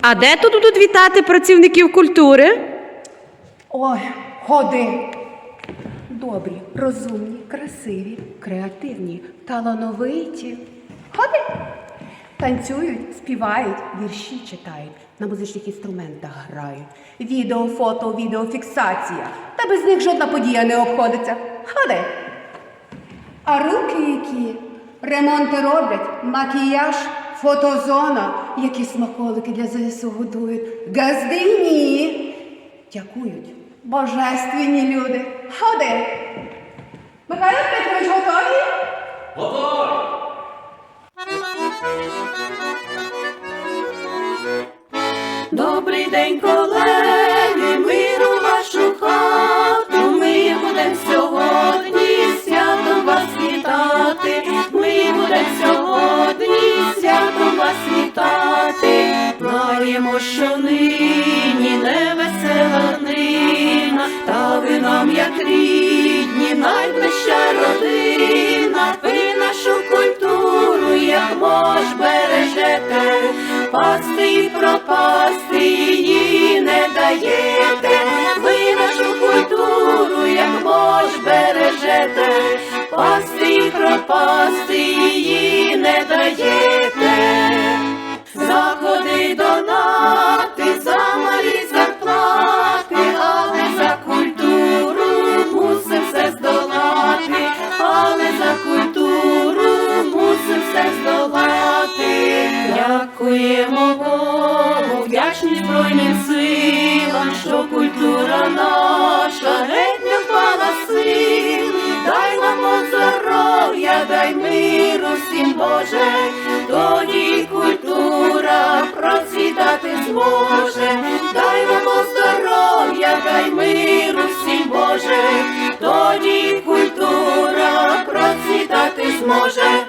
А де тут будуть вітати працівників культури? Ой, ходи. Добрі, розумні, красиві, креативні, талановиті. Ходи. Танцюють, співають, вірші читають, на музичних інструментах грають. Відео, фото, відеофіксація. Та без них жодна подія не обходиться. Ходи. А руки які? Ремонти роблять, макіяж, фотозона, які смаколики для ЗСУ годують. Газдині. Дякують. Божественні люди. Ходи. Михайло Петрович готові? готові? Добрий день, колеги, Знаємо, що нині невесела нина, та ви нам, як рідні, найближча родина. Ви нашу культуру, як мож бережете, пасти і пропасти її не даєте. Ви нашу культуру, як мож бережете, пасти і пропасти її не даєте. Дякуємо Богу, вдячні Збройним силам, що культура наша геть не впала сил. Дай нам здоров'я, дай миру всім Боже, тоді культура процвітати зможе, дай нам здоров'я, дай миру всім Боже, тоді культура процвітати зможе.